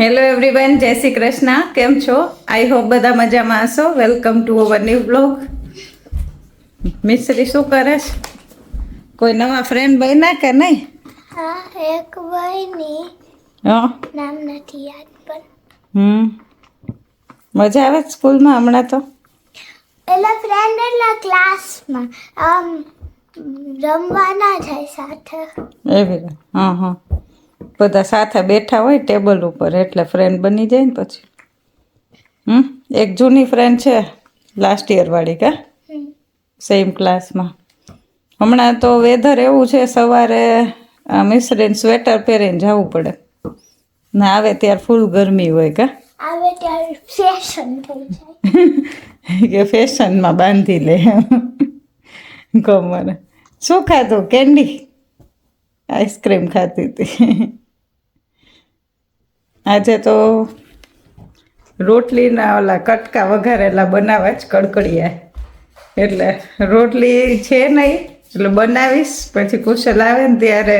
Hello everyone જય શ્રી કૃષ્ણ. કેમ છો? આઈ હોપ બધા મજામાં હશો. Welcome to our new blog મિસ્ત્રી શું કરે છે? કોઈ નવા ફ્રેન્ડ બન્યા કે નહીં? હા એક ભાઈની હા. નામ નથી યાદ પણ. હમ. મજા આવે સ્કૂલમાં હમણાં તો? એટલે ફ્રેન્ડ એટલા ક્લાસમાં આમ રમવાના જાય સાથે. એવી. હા હા. બધા સાથે બેઠા હોય ટેબલ ઉપર એટલે ફ્રેન્ડ બની જાય ને પછી. હમ? એક જૂની ફ્રેન્ડ છે લાસ્ટ યરવાળી કા? સેમ ક્લાસમાં હમણાં તો વેધર એવું છે સવારે મિશ્રીને સ્વેટર પહેરીને જવું પડે. ને આવે ત્યારે ફૂલ ગરમી હોય કા? આવે ત્યારે ફેશન થઈ જાય. કે ફેશનમાં બાંધી લે. કમર શું ખાધું? કેન્ડી આઈસ્ક્રીમ ખાતી હતી. આજે તો રોટલીના ઓલા કટકા વઘારેલા બનાવવા જ કડકડિયા એટલે રોટલી છે નહીં, એટલે બનાવીશ, પછી કુશલ આવે ને ત્યારે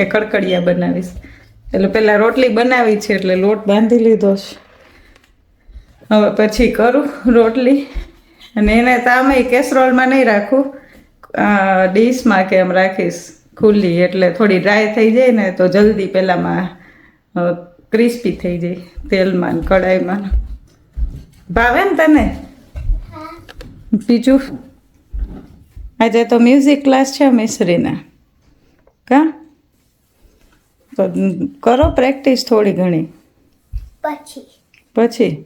એ કડકડિયા બનાવીશ. એટલે પહેલાં રોટલી બનાવી છે, એટલે લોટ બાંધી લીધો છે. હવે પછી કરું રોટલી. અને એને તામે કેસરોલમાં નહીં રાખું ડીશમાં કે એમ રાખીશ ખુલ્લી, એટલે થોડી ડ્રાય થઈ જાય ને તો જલ્દી પહેલાંમાં ક્રિસ્પી થઈ જાય તેલમાં ને કડાઈમાં ભાવે ને તને? બીજું? આજે તો મ્યુઝિક ક્લાસ છે મિશ્રીના. કા? તો કરો પ્રેક્ટિસ થોડી ઘણી. પછી. પછી?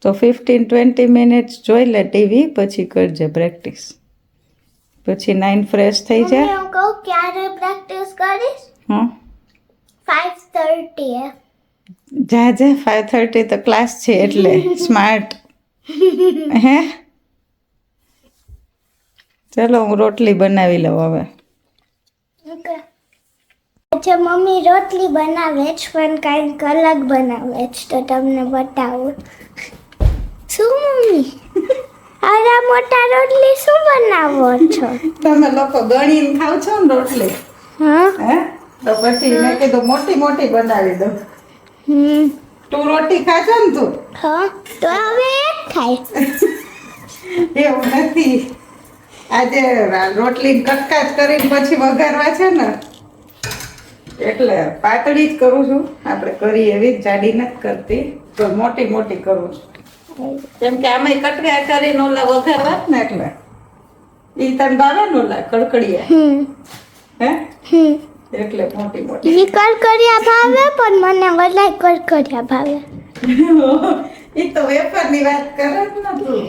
તો ફિફ્ટીન ટ્વેન્ટી મિનિટ્સ જોઈ લે ટીવી પછી કરજે પ્રેક્ટિસ પછી નાઇન ફ્રેશ થઈ જાય. હું કહું ક્યારે પ્રેક્ટિસ કરીશ? હં. ફાઈવ થર્ટી એ જા જા ફાઇવ થર્ટી તો ક્લાસ છે એટલે સ્માર્ટ હે? ચલો હું રોટલી બનાવી લઉં હવે. અચ્છા મમ્મી રોટલી બનાવે છે પણ કાંઈક અલગ બનાવે છે તો તમને બતાવું. શું મમ્મી? અરે મોટા રોટલી શું બનાવો છો? તમે લોકો ગણીને ખાવ છો ને રોટલી? હા. હે? તો પછી મેં કીધું મોટી મોટી બનાવી દઉં. હમ. તું રોટી ખાજો ને તું? હા તો હવે એક ખાય. એવું નથી. આજે રોટલી કટકા જ કરીને પછી વઘારવા છે ને એટલે પાતળી જ કરું છું. આપણે કરી એવી જ જાડી નથી કરતી તો મોટી મોટી કરું છું. કેમ કે આમાં કટકા કરીને ઓલા વઘારવા ને એટલે. ઈ તને ભાવે ને ઓલા કડકડીયા? હે? હમ. એટલે મોટી મોટી. ઈ કરકરિયા ભાવે પણ મને વલાય કરકરિયા ભાવે. ઈ તો વેફરની વાત કરે ને તું.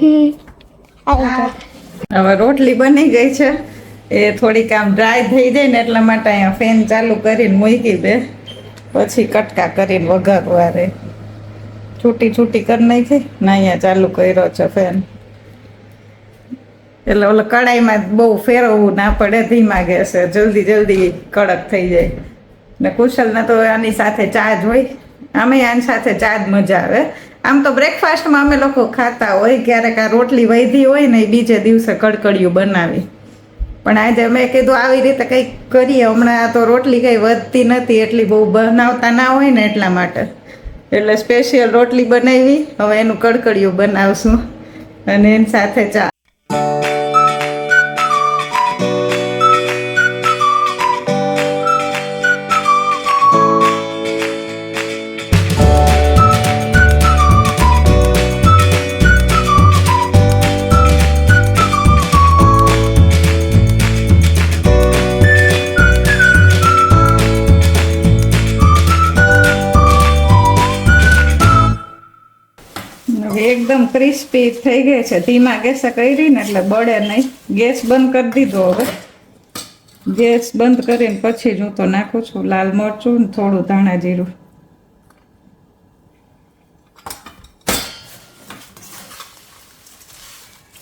હવે રોટલી બની ગઈ છે. એ થોડીક આમ ડ્રાય થઈ જાય ને એટલા માટે અહીંયા ફેન ચાલુ કરીને મૂકી દે. પછી કટકા કરીને વઘારવા રે છૂટી છૂટી કરી નાખી ને અહીંયા ચાલુ કર્યો છે ફેન એટલે ઓલો કડાઈમાં બહુ ફેરવવું ના પડે, ધીમા ગેસે, જલ્દી જલ્દી કડક થઈ જાય. ને કુશલને તો આની સાથે ચા જ હોય. આમે આની સાથે ચા જ મજા આવે. આમ તો બ્રેકફાસ્ટમાં અમે લોકો ખાતા હોય, ક્યારેક આ રોટલી વૈધી હોય ને એ બીજે દિવસે કડકડિયું બનાવી. પણ આજે મેં કીધું આવી રીતે કંઈક કરીએ. હમણાં તો રોટલી કંઈ વધતી નથી, એટલી બહુ બનાવતા ના હોય ને એટલા માટે. એટલે સ્પેશિયલ રોટલી બનાવી, હવે એનું કડકડિયું બનાવશું. અને એની સાથે ચા. હવે એકદમ ક્રિસ્પી થઈ ગઈ છે. ધીમા ગેસે કરી ને એટલે બળે નહીં. ગેસ બંધ કરી દીધો હવે. ગેસ બંધ કરીને પછી જ હું તો નાખું છું. લાલ મરચું ને થોડું ધાણા જીરું.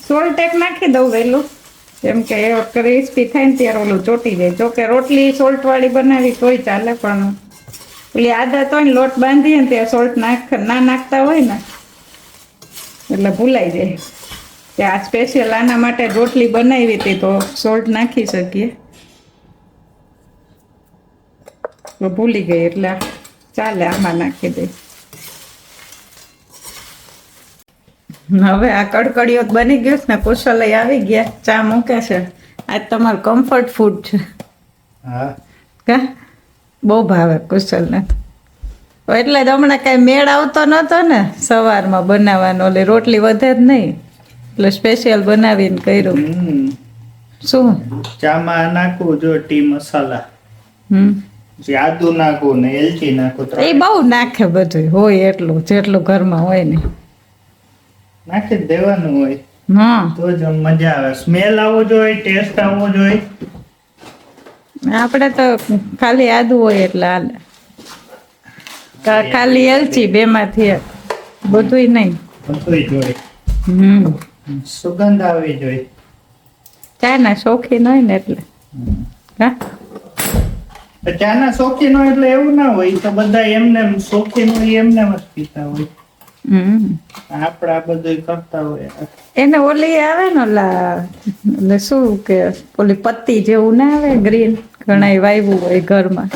સોલ્ટ એક નાખી દઉં વહેલું. કેમ કે એ ક્રિસ્પી થાય ને ત્યારે ઓલું ચોટી જાય. જોકે રોટલી સોલ્ટ વાળી બનાવી તોય ચાલે, પણ પેલી આદત હોય ને લોટ બાંધીએ ને ત્યાં સોલ્ટ નાખ, ના નાખતા હોય ને એટલે ભૂલાઈ જાય. કે આ સ્પેશિયલ આના માટે રોટલી બનાવી હતી તો સોલ્ટ નાખી શકીએ. ભૂલી ગઈ એટલે ચાલે આમાં નાખી દઈ. હવે આ કડકડીઓ તો બની ગયું છે ને કુશલય આવી ગયા. ચા મૂકે છે. આજ તમારું કમ્ફર્ટ ફૂડ છે. હા. બહુ ભાવે કુશલને. એટલે જ હમણાં કાંઈ મેળ આવતો નહોતો ને સવારમાં બનાવવાનો એટલે રોટલી વધે જ નહીં. એટલે સ્પેશિયલ બનાવીને કર્યું. શું? ચામાં નાખવું જો ટી મસાલા. હમ. આદુ ને એલચી નાખું એ બહુ નાખે બધું હોય એટલું જેટલું ઘરમાં હોય ને. નાખી દેવાનું હોય. હા. તો જ મજા આવે. સ્મેલ આવવો જોઈએ ટેસ્ટ આવવો જોઈએ. આપણે તો ખાલી આદુ હોય એટલે હાલે ખાલી એલચી બે માંથી બધુંય નહીં. જોઈએ હમ. સુગંધ આવવી જોઈએ ચાના શોખીન હોય ને એટલે. હા? ચાના શોખીન હોય એટલે એવું ના હોય તો બધા એમને શોખીન હોય એમને જ પીતા હોય. હમ. આપણે આ બધું કરતા હોય. એને ઓલી આવે ને ઓલા શું કે ઓલી પત્તી જેવું ના આવે ગ્રીન. ઘણા વાવ્યું હોય ઘરમાં.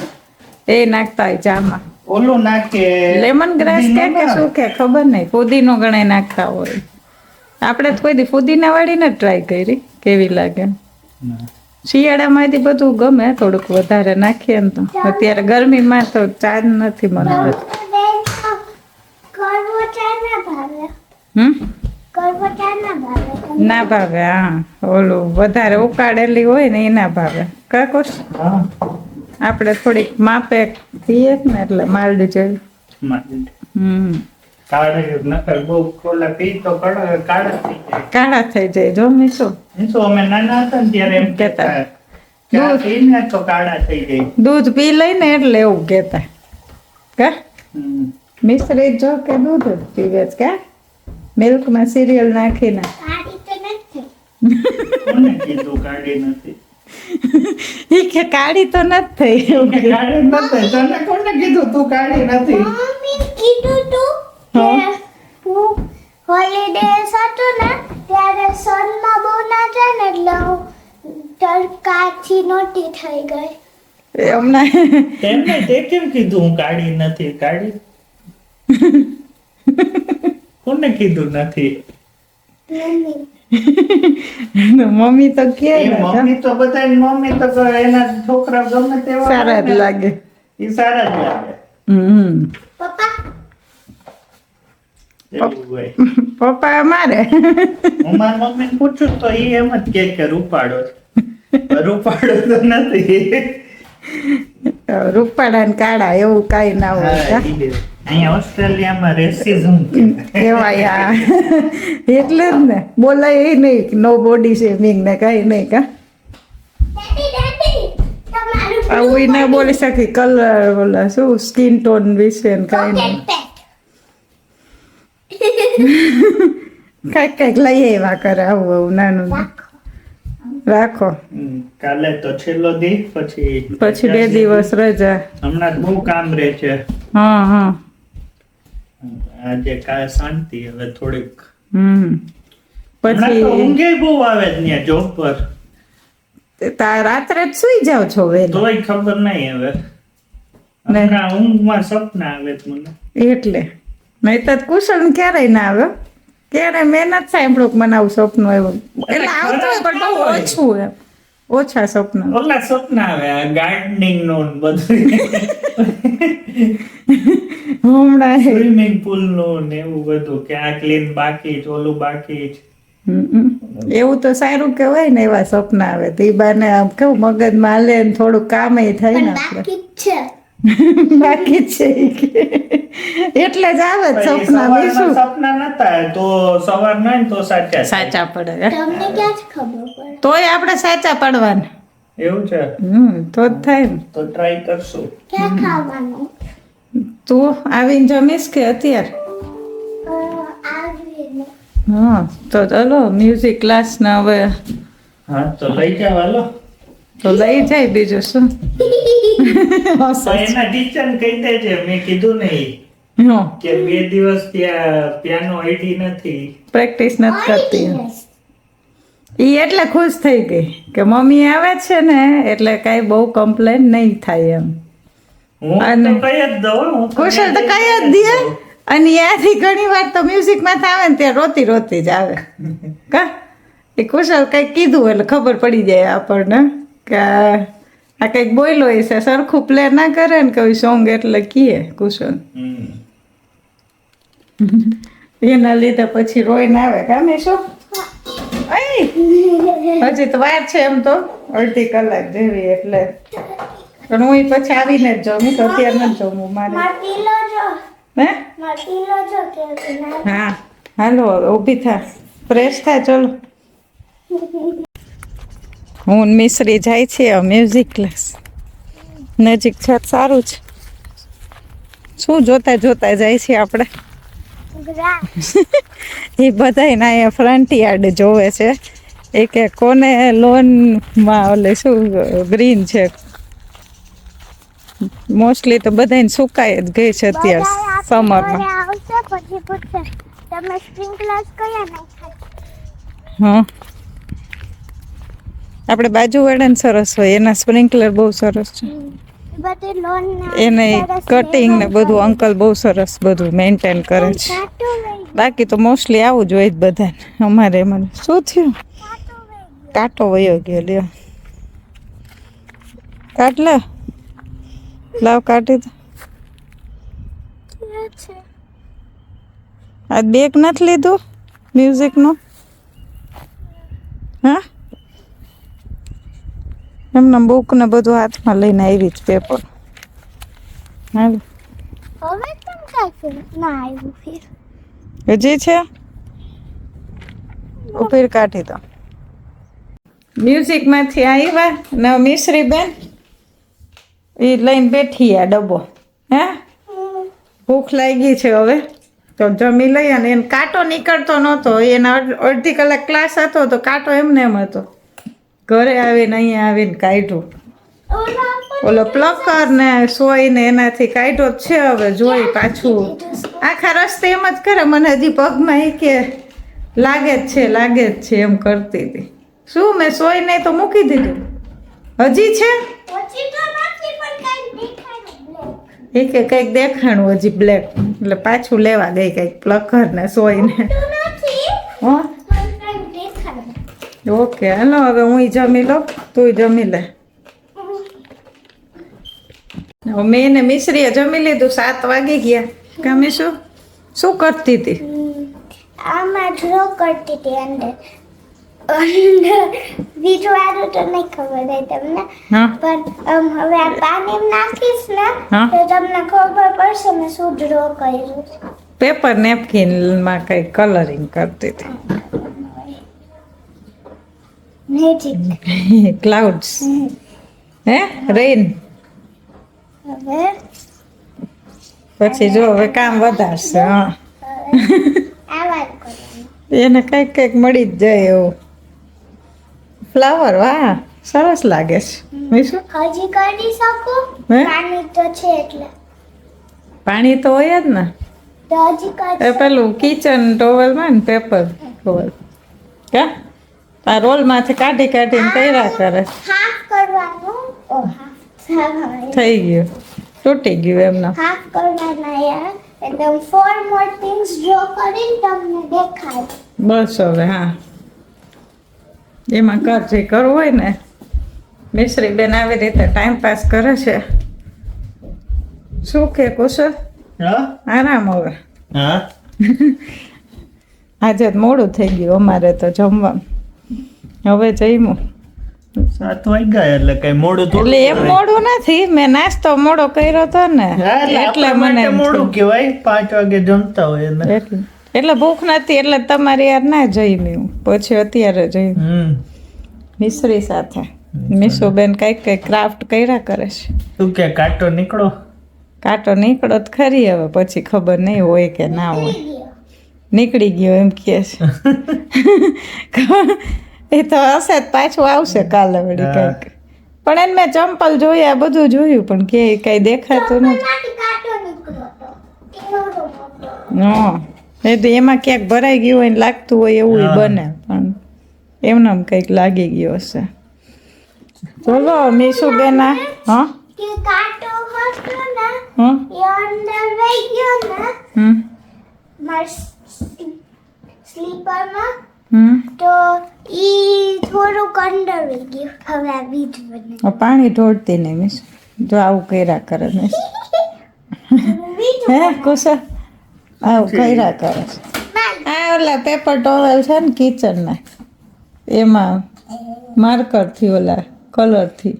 એ નાખતા હોય ચામાં. ઓલું નાખે લેમન ગ્રાસ કે કે શું કે? ખબર નહીં. ફુદીનો ગણાય નાખતા હોય. આપણે તો કોઈ દી ફુદીના વાળી ને ટ્રાય કરી. કેવી લાગે? શિયાળામાં બધું ગમે થોડુંક વધારે નાખીએ ને તો. અત્યારે ગરમીમાં તો ચા જ નથી મને ના ભાવે. હમ? ના ભાવે. તમને? ના ભાવે હા. ઓલું વધારે ઉકાળેલી હોય ને એના ના ભાવે. કાકો હા. આપણે થોડીક માપે પીએ ને એટલે માલડી જેવી હમ. કાળા થઈ જાય. કાળા થઈ જાય. જો મીશું. અમે નાના હતા ને ત્યારે એમ કેતા. તો કાળા થઈ જાય. દૂધ પી લઈને એટલે એવું કેતા કા મિશ્રી જો કે દૂધ જ પીવે કે મિલ્કમાં સિરિયલ નાખીને. કાઢી તો નથી. કોને કીધું કાઢી નથી? ઈ કે કાળી તો નથી થઈ કાળી નથી તને કોને કીધું તું કાળી નથી? મમ્મી કીધું તું હું. હોલિડેઝ હતું ને ત્યારે સનમાં બહુ ના જાય ને એટલે હું તડકાથી નોટી થઈ ગઈ. એ હમણાં તેમને તે કેમ કીધું હું કાળી નથી? કાળી? કોને કીધું નથી? મમ્મી. મમ્મી તો કે મમ્મી તો બધા મમ્મી તો એના છોકરા ગમે તેવા સારા જ લાગે. એ સારા જ લાગે. હમ. પપ્પા? એવું પપ્પા મારે હું મારા મમ્મી પૂછું તો એ એમ જ કે રૂપાડો રૂપાડો તો નથી. રૂપાળા ને કાળા એવું કાંઈ ના હોય અહીંયા ઓસ્ટ્રેલિયામાં રેસિઝમ કહેવાય આ એટલે જ ને. બોલાય એ નહીં નો બોડી શેમિંગ ને કાંઈ નહીં કા? આવું ના બોલી શકી. કલર ઓલા શું સ્કિન ટોન વિશે ને કાંઈ નહીં. કાંઈક કાંઈક લઈ આવ્યા કરે આવું આવું નાનું. રાખો. કાલે તો છેલ્લો દી પછી પછી બે દિવસ રજા. હમણાં બહુ કામ રહે છે. હા હા. આજે કાલે શાંતિ હવે થોડીક. હમ. પછી ઊંઘે બહુ આવે ત્યાં જોબ પર. તા રાત્રે જ સુઈ જાવ છો વહેલા? તોય ખબર નહીં હવે. ના. હમણાં ઊંઘમાં સપના આવે મને. એટલે. નહીં તો કુશળ ક્યારેય ના આવે. ક્યારે મહેનત સાંભળું કે મને આવું સપનું આવ્યું એટલે આવતું હોય પણ બહુ ઓછું એમ. ઓછા સપના ઓલા સપના આવે ગાર્ડનિંગનું બધું. હમણાં સ્વિમિંગ પુલનું ને એવું બધું કે આ ક્લીન બાકી છે ઓલું બાકી છે. એવું તો સારું કહેવાય ને એવા સપના આવે. તો એ બાને આમ કેવું મગજમાં હાલે ને થોડું કામ થાય ને પણ આપણે બાકી છે. એટલે જ આવે સપના સપના નતા તો સવાર ના તો સાચા સાચા પડે. તમને ક્યાં ખબર પડે. તોય આપણે સાચા પડવાના. એવું છે? હમ તો જ થાય ને. તો ટ્રાય કરશું. ક્યાં ખાવાનું? તું આવીને જમીશ કે અત્યારે? હા તો ચલો મ્યુઝિક ક્લાસ ના હવે હા તો લઈ જાવ હાલો. તો લઈ જાય બીજું શું? એના ટીચર કહી દેજે મેં કીધું નહીં કે બે દિવસ ત્યાં પિયાનો આઈડી નથી. પ્રેક્ટિસ નથી કરતી. એ એટલે ખુશ થઈ ગઈ કે મમ્મી આવે છે ને એટલે કાંઈ બહુ કમ્પ્લેન નહીં થાય એમ. અને- કુશલ તો કઈ જ દે. અને ત્યાંથી ઘણી વાર તો મ્યુઝિકમાં આવે ને ત્યાં રોતી રોતી જ આવે. કા? એ કુશલ કંઈક કીધું એટલે ખબર પડી જાય આપણને. કે આ કંઈક બોલ્યો છે સરખું પ્લે ના કરે ને કવિ સોંગ એટલે કીએ કુશન એના લીધે પછી રોઈને આવે કામે શું હજી તો વાર છે એમ તો અડધી કલાક જેવી એટલે. પણ હું પછી આવીને જ જમી તો અત્યારે નથી જમવું મારે. હે? હા હાલો ઊભી થા. ફ્રેશ થા ચલો. હું ને મિશ્રી જાય છે મ્યુઝિક ક્લાસ નજીક છે સારું છે. શું જોતા જોતા જાય છે આપણે? એ બધાય અહીંયા ફ્રન્ટ યાર્ડ જોવે છે. એ કે કોને લોનમાં ઓલે શું ગ્રીન છે? મોસ્ટલી તો બધાને સુકાય જ ગઈ છે અત્યારે સમરમાં હા. આપણે બાજુવાળાને સરસ હોય, એના સ્પ્રિંકલર બહુ સરસ છે. એને કટિંગ ને બધું અંકલ બહુ સરસ બધું મેન્ટેન કરે છે. બાકી તો મોસ્ટલી આવું જ હોય બધાને, અમારે મને શું થયું? કાંટો વયો ગયો, લ્યો. કાટ લે. લાવ કાઢી દો. આ બેગ નથી લીધું? મ્યુઝિકનું હા? એમને બુક ને બધું હાથમાં લઈને આવી જ પેપર ના હજી છે? ઉપીર કાઢી દો. મ્યુઝિકમાંથી આવ્યા ને મિશ્રી બેન એ લઈને બેઠી આ ડબ્બો. હે? ભૂખ લાગી છે હવે. તો જમી લઈ અને એને કાંટો નીકળતો નહોતો. એના અડધી કલાક ક્લાસ હતો તો કાંટો એમને એમ હતો. ઘરે આવીને અહીંયા આવીને કાઢ્યો. ઓલો પ્લકર ને સોય ને એનાથી કાઢ્યો જ છે હવે જોઈ પાછું. આખા રસ્તે એમ જ કરે મને હજી પગમાં એ કે લાગે જ છે લાગે જ છે એમ કરતી હતી. શું મેં સોય નહીં તો મૂકી દીધું? હજી છે? એ કે કંઈક દેખાણું હજી બ્લેક એટલે પાછું લેવા ગઈ કંઈક પ્લકર ને સોય ને. હા? ઓકે હાલો હવે હું જમી લઉં તું જમી લે. મેં ને મિશ્રીએ જમી લીધું સાત વાગી ગયા. ગમે શું? શું કરતી હતી? આમાં ડ્રો કરતી હતી અંદર. બીજું વાળું તો નહીં ખબર હોય તમને. પણ હવે આ પાણી નાખીશ ને તો તમને ખબર પડશે મેં શું ડ્રો કર્યું. પેપર નેપકિનમાં કંઈ કલરિંગ કરતી હતી. ક્લાઉડ્સ હે હવે પછી જો હવે કામ વધારશે હા. એને કંઈક કંઈક મળી જ જાય એવું. ફ્લાવર વાહ સરસ લાગે છે. હજી કરી શકું? પાણી તો છે એટલે. પાણી તો હોય જ ને. હજી પેલું કિચન ટોવલમાં ને પેપર ટોવલ કા? આ રોલમાંથી કાઢી કાઢીને કર્યા કરે. હાફ કરવાનું. હાફ થઈ ગયું. તૂટી ગયું એમનો. હાફ કરવાના યાર. એટલે ફોર મોર થિંગ્સ ડ્રો કરીને તમને દેખાય. બસ હવે હા. એમાં કર જે કરવું હોય ને મિશ્રી બેન આવી રીતે ટાઈમ પાસ કરે છે. શું કે કુશળ? આરામ હવે. હા? આજે તો મોડું થઈ ગયું અમારે તો જમવાનું. હવે જઈમું. સાત વાગ્યા એટલે કઈ મોડું થોડું એટલે એમ મોડું નથી. મેં નાસ્તો મોડો કર્યો હતો ને. એટલે મને મોડું. કહેવાય. પાંચ વાગે જમતા હોય એટલે ભૂખ નથી એટલે તમારી યાર ના જમ્યું પછી અત્યારે જઈ મિશ્રી સાથે. મિશુબેન કંઈક કઈ ક્રાફ્ટ કર્યા કરે છે. તું કે કાંટો નીકળો? કાંટો નીકળો તો ખરી હવે. પછી ખબર નહીં હોય કે ના હોય. નીકળી ગયો એમ કહે છે. એ તો હશે જ પાછું આવશે કાલે વળી. કંઈક. પણ એને મેં ચંપલ જોયા બધું જોયું પણ કે કઈ દેખાતું નથી. હા. એ તો એમાં ક્યાંક ભરાઈ ગયું હોય ને લાગતું હોય એવું બને પણ એમને કંઈક લાગી ગયો હશે. ચલો મીશુ બેના હા? કે કાંટો હં? એ અંદર વહી ગયો ને હમ. માર સ્લીપરમાં તો ઈ થોડુંક અંદર વહી ગયું. હવે આ બીજ બને. પાણી ઢોળતી નહીં મિસ. જો આવું કર્યા કરે મિસ. હે કુશલ આવું કર્યા કરે આ ઓલા પેપર ટોવેલ છે ને કિચનના. એમાં માર્કરથી ઓલા કલરથી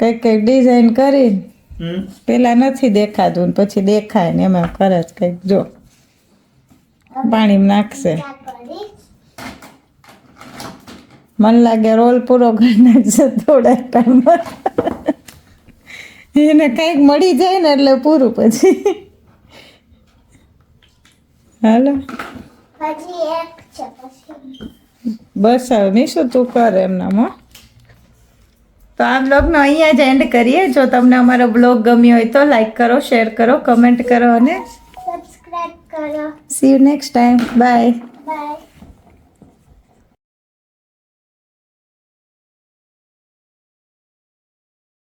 કંઈક કંઈક ડિઝાઇન કરીને પેલા નથી દેખાતું ને પછી દેખાય ને એમાં કરે જ કંઈક જો. પાણી નાખશે. મને લાગે રોલ પૂરો કરી નાખશે થોડા ટાઈમમાં. એને કંઈક મળી જાય ને એટલે પૂરું પછી. હાલો. છે બસ હવે મીશું તું કર એમનામ તો આ બ્લોગનો અહીંયા જ એન્ડ કરીએ. જો તમને અમારો બ્લોગ ગમ્યો હોય તો લાઈક કરો શેર કરો કમેન્ટ કરો અને સબસ્ક્રાઇબ કરો. See you next time bye bye